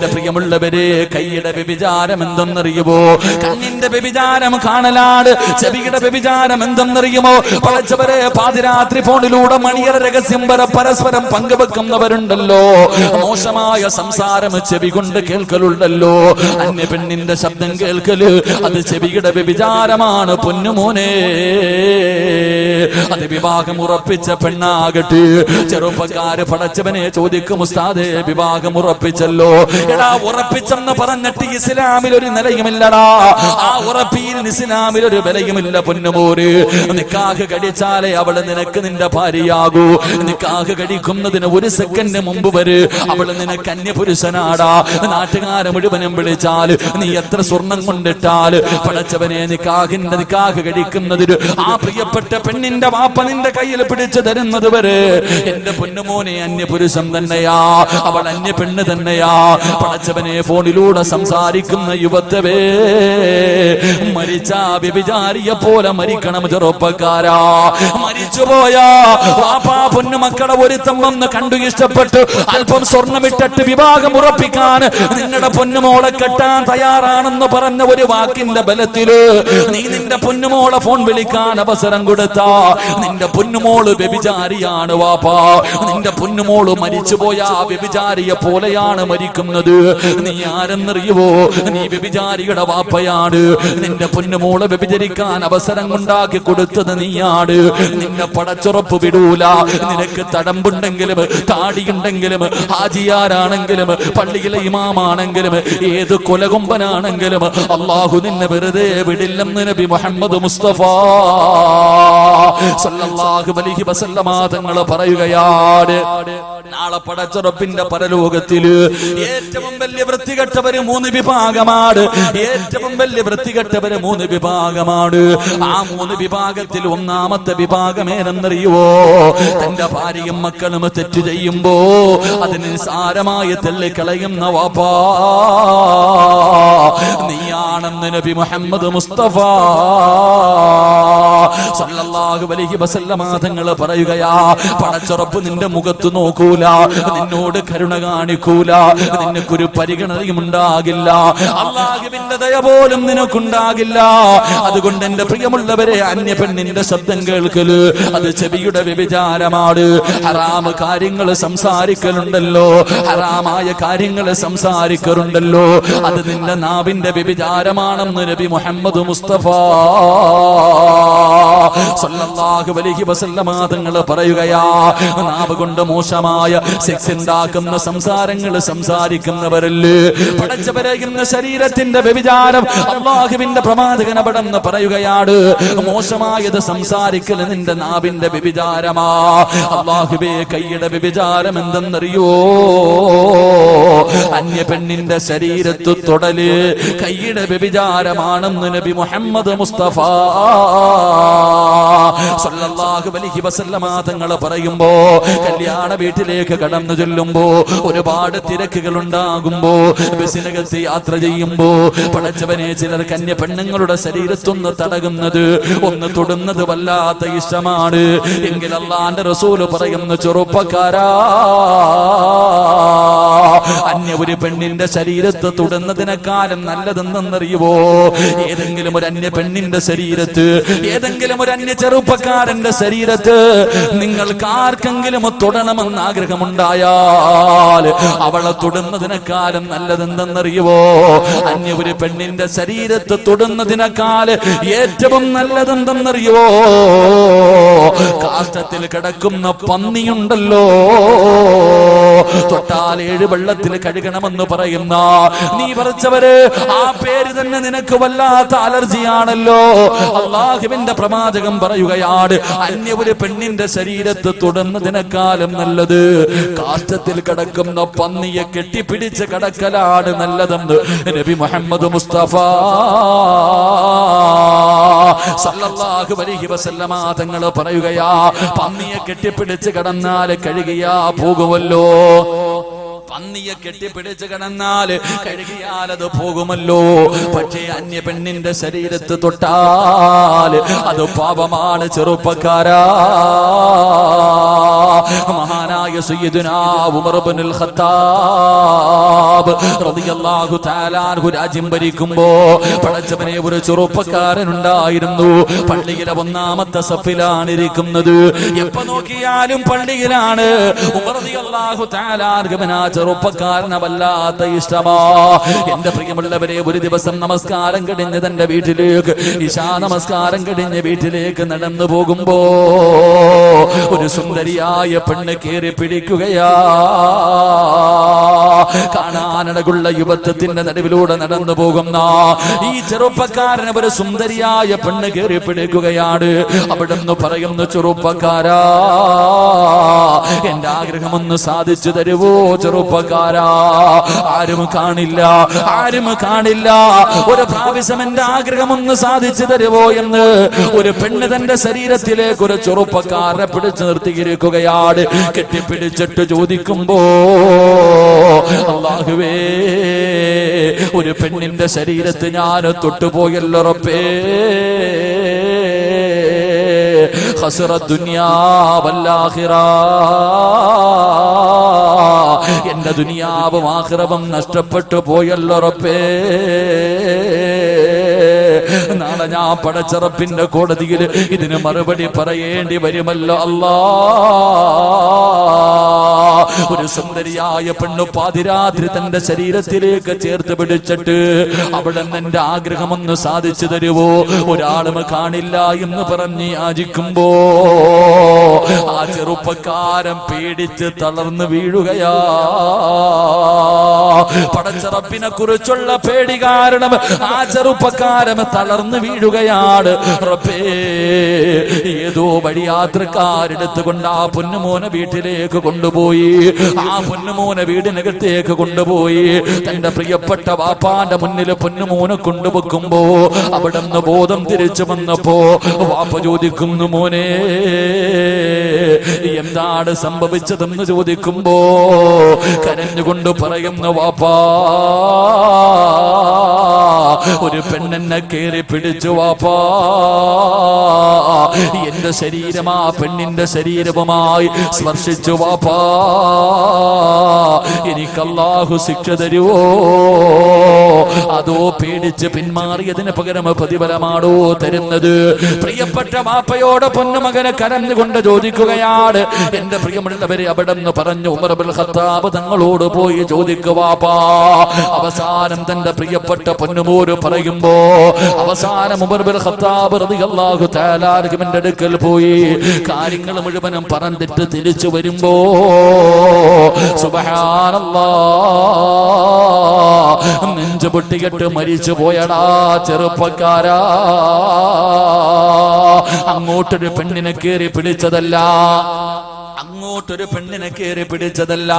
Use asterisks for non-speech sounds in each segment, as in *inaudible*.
എന്റെ പ്രിയമുള്ളവരെ കൈയുടെ വ്യഭിചാരം എന്തെന്നറിയുമോ? കണ്ണിന്റെ വ്യഭിചാരം കാണലാണ്. ചെവിയുടെ വ്യഭിചാരം എന്തെന്നറിയുമോ? പഴച്ചവരെ പാതിരാത്രി ഫോണിലൂടെ മണിയറ രഹസ്യം വരെ പരസ്പരം പങ്കുവെക്കുന്നവരുണ്ടല്ലോ. മോശമായ സംസാരം ചെവി കൊണ്ട് കേൾക്കലുണ്ടല്ലോ. അന്യ പെണ്ണിന്റെ ശബ്ദം കേൾക്കൽ അത് ചെവിയുടെ വ്യഭിചാരമാണ് പൊന്നുമോനെ. അത് വിവാഹം ഉറപ്പിച്ച പെണ്ണാകട്ടെ. ചെറുപ്പക്കാര് പടച്ചവനെ ചോദിക്കും ഉസ്താദേ വിവാഹം ഉറപ്പിച്ചല്ലോ. എടാ ഉറപ്പിച്ചെന്ന് പറഞ്ഞിട്ട് ഇസ്ലാമിൽ ഒരു നിലയുമില്ലടാ. ആ ഉറപ്പിയിൽ ഇസ്ലാമിൽ ഒരു വിലയുമില്ല പൊന്നുമോര് നിക്കാഹ് കടിച്ചാലേ അവൾ നിനക്ക് നിന്റെ ഭാര്യയാകൂ. നിക്കാഹ് കടിക്കുന്നതിന് ഒരു സെക്കൻഡ് മുമ്പ് വരെ അവൾ നിനക്ക് അന്യപുരുഷനാടാ നാട്ടുകാരെ മുഴുവനും വിളിച്ചാൽ നീ എത്ര സ്വർണം കൊണ്ടിട്ടാൽ പടച്ചവനെ നിക്കാഹിന്റെ നിക്കാഹ് കഴിക്കുന്നതിന് ആ പ്രിയപ്പെട്ട പെണ്ണിന്റെ വാപ്പ നിന്റെ കയ്യിൽ പിടിച്ചു തരുന്നത് വരെ. എന്റെ പൊന്നുമോനെ അന്യപുരുഷൻ തന്നെയാ. അവൾ അന്യ പെണ്ണ് തന്നെയാ. പടച്ചവനെ ഫോണിലൂടെ സംസാരിക്കുന്ന യുവത്വേ മരിച്ച വ്യഭിചാരിയെ പോലെ മരിക്കണം ചെറുപ്പക്കാരാ. മരിച്ചുപോയാ വാപ്പാ പൊന്നുമക്കളെ ഒരുത്തം വന്ന് കണ്ടു ഇഷ്ടപ്പെട്ടു അല്പം സ്വർണമിട്ടിട്ട് വിവാഹം ഉറപ്പിക്കാൻ നിങ്ങളുടെ പൊന്നുമോളെ കെട്ടാൻ തയ്യാറാണെന്ന് പറഞ്ഞ ഒരു വാക്കിന്റെ ബലത്തിൽ നീ നിന്റെ പൊന്നുമോളെ ഫോൺ വിളിക്കാൻ അവസരം കൊടുത്ത. നിന്റെ പൊന്നുമോൾ വ്യഭിചാരിയാണ് വാപ്പാ. നിന്റെ പൊന്നുമോൾ മരിച്ചുപോയാ വ്യഭിചാരിയെ പോലെയാണ് മരിക്കുന്നത്. *laughs* നീ ആരെന്നറിയുവോ? നീ വ്യഭിചാരിയുടെ വാപ്പയാണ്. നിന്റെ പൊന്നുമോളെ വ്യഭിചരിക്കാൻ അവസരം ഉണ്ടാക്കി കൊടുത്തത് നീയാണ്. നിന്നെ പടച്ചുറപ്പ് വിടൂല. നിനക്ക് തടമ്പുണ്ടെങ്കിലും താടിയുണ്ടെങ്കിലും ഹാജിയാരാണെങ്കിലും പള്ളിയിലെ ഇമാമാണെങ്കിലും ഏത് കൊലകുമ്പനാണെങ്കിലും അള്ളാഹു നിന്നെ വെറുതെ വിടില്ലെന്ന് നബി മുഹമ്മദ് മുസ്തഫ സല്ലല്ലാഹു അലൈഹി വസല്ലമ തങ്ങൾ പറയുകയാണ്. നാളെ പടച്ചുറപ്പിന്റെ പരലോകത്തിൽ ഏറ്റവും വലിയ വൃത്തികെട്ടവര് മൂന്ന് വിഭാഗമാണ്. ഏറ്റവും വലിയ വൃത്തികെട്ടവര് മൂന്ന് വിഭാഗമാണ്. ആ മൂന്ന് വിഭാഗത്തിൽ ഒന്നാമത്തെ വിഭാഗം ഏതെന്നറിയുവോ തന്റെ ഭാര്യയും മക്കളും തെറ്റ് ചെയ്യുമ്പോ അതിന് സാരമായി തള്ളിക്കളയുന്ന വാപ്പാ. നീയാണെന്ന് നബി മുഹമ്മദ് മുസ്തഫ. സല്ലല്ലാഹു അലൈഹി വസല്ലമ തങ്ങൾ പറയുകയാ പടച്ചുറപ്പ് നിന്റെ മുഖത്ത് നോക്കൂല നിന്നോട് കരുണ കാണിക്കൂല നിനക്കൊരു പരിഗണനയും ഉണ്ടാകില്ല. അള്ളാഹുവിന്റെ ദയ പോലും നിനക്കുണ്ടാകില്ല. അതുകൊണ്ട് എന്റെ പ്രിയമുള്ളവരെ അന്യ പെണ്ണിന്റെ ശബ്ദം കേൾക്കൽ അത് ചെവിയുടെ വ്യഭിചാരമാണ്. ഹറാമ കാര്യങ്ങൾ സംസാരിക്കലുണ്ടല്ലോ ഹറാമായ കാര്യങ്ങൾ സംസാരിക്കലുണ്ടല്ലോ അത് നിന്റെ നാവിന്റെ വ്യഭിചാരമാണെന്ന് നബി മുഹമ്മദ് മുസ്തഫ സല്ലല്ലാഹു അലൈഹി വസല്ലമ തങ്ങൾ പറയുകയാ നാവ് കൊണ്ട് മോശമായ സെക്സ് ഉണ്ടാക്കുന്ന സംസാരങ്ങൾ സംസാരിക്കുന്നവരല്ലേ? പടച്ചവരെ ശരീരത്തിന്റെ വ്യഭിചാരം അള്ളാഹുവിന്റെ പ്രമാദകനപടെന്ന് പറയുകയാണ് മോശമായത് സംസാരിക്കൽ നിന്റെ നാവിന്റെ വ്യഭിചാരമാ. അള്ളാഹുബേ കൈയുടെ വ്യഭിചാരം എന്തെന്നറിയോ? അന്യ പെണ്ണിന്റെ ശരീരത്തു തൊടൽ കൈയുടെ വ്യഭിചാരമാണെന്ന് നബി മുഹമ്മദ് മുസ്തഫ പറയുമ്പോ കല്യാണ വീട്ടിലേക്ക് കടന്നു ചെല്ലുമ്പോ ഒരുപാട് തിരക്കുകൾ ഉണ്ടാകുമ്പോ ബസ്സിനകത്ത് യാത്ര ചെയ്യുമ്പോ പടച്ചവനെ ചിലർ കന്യ പെണ്ണുങ്ങളുടെ ശരീരത്തൊന്ന് തടകുന്നത് ഒന്ന് തൊടുന്നത് വല്ലാത്ത ഇഷ്ടമാണ്. എങ്കിൽ റസൂൽ പറയുന്ന ചെറുപ്പക്കാരാ അന്യ ഒരു പെണ്ണിന്റെ ശരീരത്ത് തൊടുന്നതിനെക്കാളും നല്ലതെന്നറിയുവോ? ഏതെങ്കിലും ഒരു അന്യ പെണ്ണിന്റെ ശരീരത്ത് ഏതെങ്കിലും ഒരു അന്യ ചെറുപ്പക്കാരന്റെ ശരീരത്ത് നിങ്ങൾക്ക് ആർക്കെങ്കിലും തൊടണമെന്ന് ആഗ്രഹമുണ്ടായാൽ അവളെ തൊടുന്നതിനെക്കാലം നല്ലതെന്തെന്നറിയുവോ? അന്യ ഒരു പെണ്ണിന്റെ ശരീരത്ത് തൊടുന്നതിനേക്കാൾ ഏറ്റവും നല്ലതെന്തെന്നറിയുവോ? കാഷ്ടത്തിൽ കിടക്കുന്ന പന്നിയുണ്ടല്ലോ. തൊട്ടാൽ ഏഴ് വെള്ളത്തിൽ കഴുകണമെന്ന് പറയുന്ന നീ പറിച്ചവര് ആ പേര് തന്നെ നിനക്ക് വല്ലാത്ത അലർജിയാണല്ലോ. അള്ളാഹുവിന്റെ പ്രവാചകം പറയുകയാണ് അന്യ ഒരു പെണ്ണിന്റെ ശരീരത്ത് തൊടുന്നതിനേക്കാളും നല്ലത്. കാഷ്ടത്തിൽ കിടക്കുന്ന പന്നിയെ കെട്ടിപ്പിടിച്ച് കിടക്കലാണ് നല്ലതെന്ന് നബി മുഹമ്മദ് മുസ്തഫ സല്ലല്ലാഹു അലൈഹി വസല്ലമ തങ്ങൾ പറയുകയാ പന്നിയെ കെട്ടിപ്പിടിച്ച് കിടന്നാൽ കഴുകിയാ പോകുമല്ലോ. പന്നിയെ കെട്ടിപ്പിടിച്ച് കിടന്നാൽ കഴുകിയാൽ അത് പോകുമല്ലോ. പക്ഷേ അന്യ പെണ്ണിന്റെ ശരീരത്ത് തൊട്ടാൽ അത് പാപമാണ് ചെറുപ്പക്കാരാ. മഹാനായ സയ്യിദുനാ ഉമർ ഖത്താബ് റളിയല്ലാഹു തആല രാജ്യം ഭരിക്കുമ്പോ പടച്ചവനെ ഒരു ചെറുപ്പക്കാരൻ ഉണ്ടായിരുന്നു പള്ളിയിലെ ഒന്നാമത്തെ സഫിലാണ് ഇരിക്കുന്നത്. എപ്പോ നോക്കിയാലും പള്ളിയിലാണ്. ഉമർ റളിയല്ലാഹു തആല ആ ചെറുപ്പക്കാരനെ വല്ലാത്ത ഇഷ്ടമാ. എന്റെ പ്രിയമുള്ളവരെ ഒരു ദിവസം നമസ്കാരം കഴിഞ്ഞ് തന്റെ വീട്ടിലേക്ക് ഇശാ നമസ്കാരം കഴിഞ്ഞ് വീട്ടിലേക്ക് നടന്നു പോകുമ്പോ ഒരു സുന്ദരിയായ പെണ്ണ് കയറി പിടിക്കുകയാ. കാണാനടകുള്ള യുവത്വത്തിന്റെ നടുവിലൂടെ നടന്നു പോകുന്ന ഈ ചെറുപ്പക്കാരന് ഒരു സുന്ദരിയായ പെണ്ണ് കയറി പിടിക്കുകയാണ്. അവിടെ നിന്ന് പറയുന്നു ചെറുപ്പക്കാരാ എന്റെ ആഗ്രഹം ഒന്ന് സാധിച്ചു തരുവോ ചെറുപ്പക്കാരാ? ആരും കാണില്ല ആരും കാണില്ല. ഒരു പ്രാവശ്യം എന്റെ ആഗ്രഹം ഒന്ന് സാധിച്ചു തരുവോ എന്ന് ഒരു പെണ്ണ് തന്റെ ശരീരത്തിലേക്ക് ഒരു ചെറുപ്പക്കാരനെ അവിടെ നിർത്തിയിരിക്കുകയാണ് കെട്ടിപ്പിടിച്ചിട്ട് ചോദിക്കുമ്പോ അള്ളാഹുവേ ഒരു പെണ്ണിന്റെ ശരീരത്ത് ഞാൻ തൊട്ടുപോയല്ലുറപ്പേ ഹസറ ദുനിയാവല്ലാഹിറ എന്റെ ദുനിയാവും ആഹ്റവും നഷ്ടപ്പെട്ടു പോയല്ലുറപ്പേ നാളെ ഞാൻ പടച്ചറപ്പിന്റെ കോടതിയിൽ ഇതിന് മറുപടി പറയേണ്ടി വരുമല്ലോ. അല്ലാ. ഒരു സുന്ദരിയായ പെണ്ണു പാതിരാത്രി തന്റെ ശരീരത്തിലേക്ക് ചേർത്ത് പിടിച്ചിട്ട് അവിടെ നിന്റെ ആഗ്രഹമൊന്ന് സാധിച്ചു തരുവോ? ഒരാളും കാണില്ല എന്ന് പറഞ്ഞ് യാചിക്കുമ്പോ ആ ചെറുപ്പക്കാരൻ പേടിച്ച് തളർന്നു വീഴുകയാ. പടച്ചറപ്പിനെ കുറിച്ചുള്ള പേടി കാരണം ആ ചെറുപ്പക്കാരൻ തളർന്നു വീഴുകയാണ്. റബ്ബേ ഏതോ വഴിയാത്രക്കാരെടുത്തുകൊണ്ട് ആ പൊന്നുമോനെ വീട്ടിലേക്ക് കൊണ്ടുപോയി. ആ പൊന്നുമോനെ വീടിനകത്തേക്ക് കൊണ്ടുപോയി. തന്റെ പ്രിയപ്പെട്ട വാപ്പാന്റെ മുന്നിൽ പൊന്നുമോനെ കൊണ്ടുവെക്കുമ്പോ അവിടെ നിന്ന് ബോധം തിരിച്ചു വന്നപ്പോ വാപ്പ ചോദിക്കുന്നു മോനെ എന്താണ് സംഭവിച്ചതെന്ന് ചോദിക്കുമ്പോ കരഞ്ഞുകൊണ്ട് പറയുന്ന വാപ്പാ ഒരു പെണ്ണെന്നെ കയറി പിടിച്ചു വാപ്പാ എന്റെ ശരീരം ആ പെണ്ണിന്റെ ശരീരവുമായി സ്പർശിച്ചു വാപ്പാ എനിക്കല്ലാഹു ശിക്ഷ തരുവോ? അതോ പേടിച്ച് പിന്മാറിയതിന് പകരം പ്രതിഫലമാണോ തരുന്നത്? പ്രിയപ്പെട്ട മാപ്പയോട് പൊന്നുമകനെ കരഞ്ഞുകൊണ്ട് ചോദിക്കുകയാണ്. എന്റെ പ്രിയമുള്ളവരെ അവിടെ നിന്ന് പറഞ്ഞു ഉമർ അബ്ദുൽ ഖത്താബ് തങ്ങളോട് പോയി ചോദിക്കുവാപ്പാ അവസാനം തന്റെ പ്രിയപ്പെട്ട പൊന്നുമോര് പറയുമ്പോ അവസാനം ഖത്താബ് അടുക്കൽ പോയി. കാര്യങ്ങൾ മുഴുവനും പറഞ്ഞിട്ട് തിരിച്ചു വരുമ്പോ നെഞ്ചു പൊട്ടികെട്ട് മരിച്ചു പോയടാ ചെറുപ്പക്കാരാ. അങ്ങോട്ടൊരു പെണ്ണിനെ കയറി പിടിച്ചതല്ല. അങ്ങോട്ടൊരു പെണ്ണിനെ കയറി പിടിച്ചതല്ല.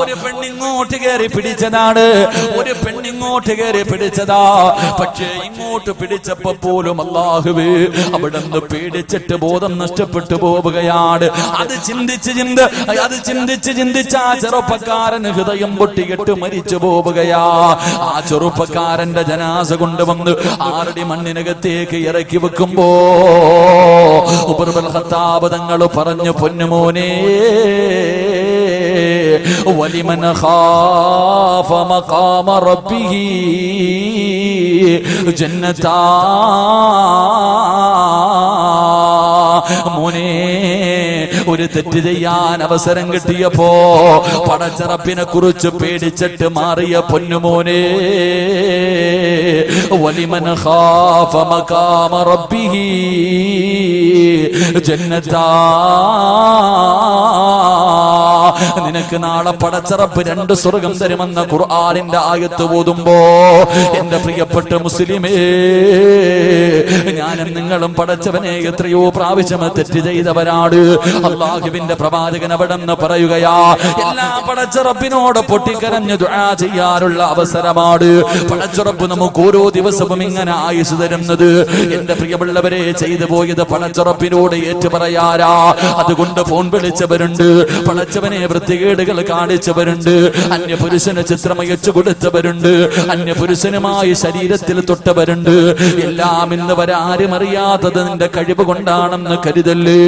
ഒരു പെണ്ണിങ്ങോട്ട് കയറി പിടിച്ചതാണ്. ഒരു പെണ്ണിങ്ങോട്ട് കയറി പിടിച്ചതാ. പക്ഷേ ഇങ്ങോട്ട് പിടിച്ചപ്പോ പോലും അള്ളാഹുവേ അവിടെ നിന്ന് പേടിച്ചിട്ട് ബോധം നഷ്ടപ്പെട്ടു പോവുകയാണ്. അത് ചിന്തിച്ച് ചിന്ത അത് ചിന്തിച്ച് ചിന്തിച്ച് ആ ചെറുപ്പക്കാരൻ ഹൃദയം പൊട്ടിക്കെട്ട് മരിച്ചു പോവുകയാ. ആ ചെറുപ്പക്കാരന്റെ ജനാസ കൊണ്ടുവന്ന് ആറടി മണ്ണിനകത്തേക്ക് ഇറക്കി വെക്കുമ്പോ ഉപർബൽ ഹത്താപതങ്ങൾ തങ്ങൾ പറഞ്ഞു പൊന്നുമോനെ വലിമൻ ഖാഫ മഖാമ റബ്ബിഹി ജന്നതാ മോനെ ഒരു തെറ്റ് ചെയ്യാൻ അവസരം കിട്ടിയപ്പോ പടച്ചറപ്പിനെ കുറിച്ച് പേടിച്ചിട്ട് മാറിയ പൊന്നുമോനെ വലിമൻ ഖാഫ മഖാമ റബ്ബിഹി ജന്നതാ നിനക്ക് നാളെ പടച്ചറപ്പ് രണ്ട് സ്വർഗം തരുമെന്ന ഖുർആാനിന്റെ ആയത്ത് ഓതുമ്പോ എന്റെ പ്രിയപ്പെട്ട മുസ്ലിമേ ഞാനും നിങ്ങളും പടച്ചവനെ എത്രയോ പ്രാവശ്യം തെറ്റ് ചെയ്തവരാണ്. അള്ളാഹുവിന്റെ പ്രവാചകൻ അവിടെ നിന്ന് പറയുകയാ എല്ലാ പടച്ചറപ്പിനോട് പൊട്ടിക്കരഞ്ഞ് ദുആ ചെയ്യാനുള്ള അവസരമാണ്. പടച്ചുറപ്പ് നമുക്ക് ഓരോ ദിവസവും ഇങ്ങനെ ആയുസ് തരുന്നത്. എന്റെ പ്രിയമുള്ളവരെ ചെയ്തു പോയത് പടച്ചുറപ്പിനോട് ഏറ്റു പറയാരാ അതുകൊണ്ട് ഫോൺ വിളിച്ചവരുണ്ട്. പടച്ചവനെ പടച്ചവനെ വൃത്തികേടുകൾ കാണിച്ചവരുണ്ട്. അന്യ പുരുഷന് ചിത്രം അയച്ചു കൊടുത്തവരുണ്ട്. അന്യ പുരുഷനുമായി ശരീരത്തിൽ തൊട്ടവരുണ്ട്. എല്ലാം ഇന്ന് വരാരും അറിയാത്തത് നിന്റെ കഴിവ് കൊണ്ടാണെന്ന് കരുതല്ലേ?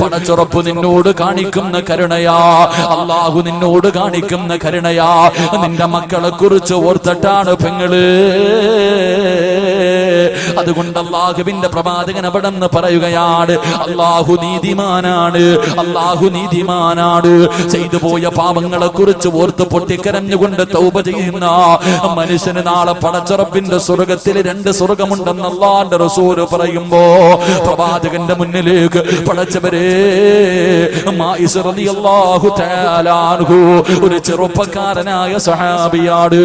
പടച്ചുറപ്പ് നിന്നോട് കാണിക്കുന്ന കരുണയാ. അള്ളാഹു നിന്നോട് കാണിക്കുന്ന കരുണയാ. നിന്റെ മക്കളെ കുറിച്ച് ഓർത്തിട്ടാണ് പെങ്ങൾ. അതുകൊണ്ട് അള്ളാഹുവിന്റെ പ്രവാചകൻ അവിടെ നിന്ന് പറയുകയാണ് അള്ളാഹു നീതിമാനാണ്. അള്ളാഹു നീതിമാനാണ്. ചെയ്തു പോയ പാപങ്ങളെ കുറിച്ച് ഓർത്ത് പൊട്ടിക്കരഞ്ഞുകൊണ്ട് തൗപ ചെയ്യുന്ന മനുഷ്യന് നാളെ പടച്ചുറപ്പിന്റെ സ്വർഗത്തിൽ രണ്ട് സ്വർഗമുണ്ടെന്ന് അള്ളാന്റെ റസൂര് പറയുമ്പോ പ്രവാചകന്റെ മുന്നിലേക്ക് പടച്ചവരെ ഒരു ചെറുപ്പക്കാരനായ സഹാബിയാണ്.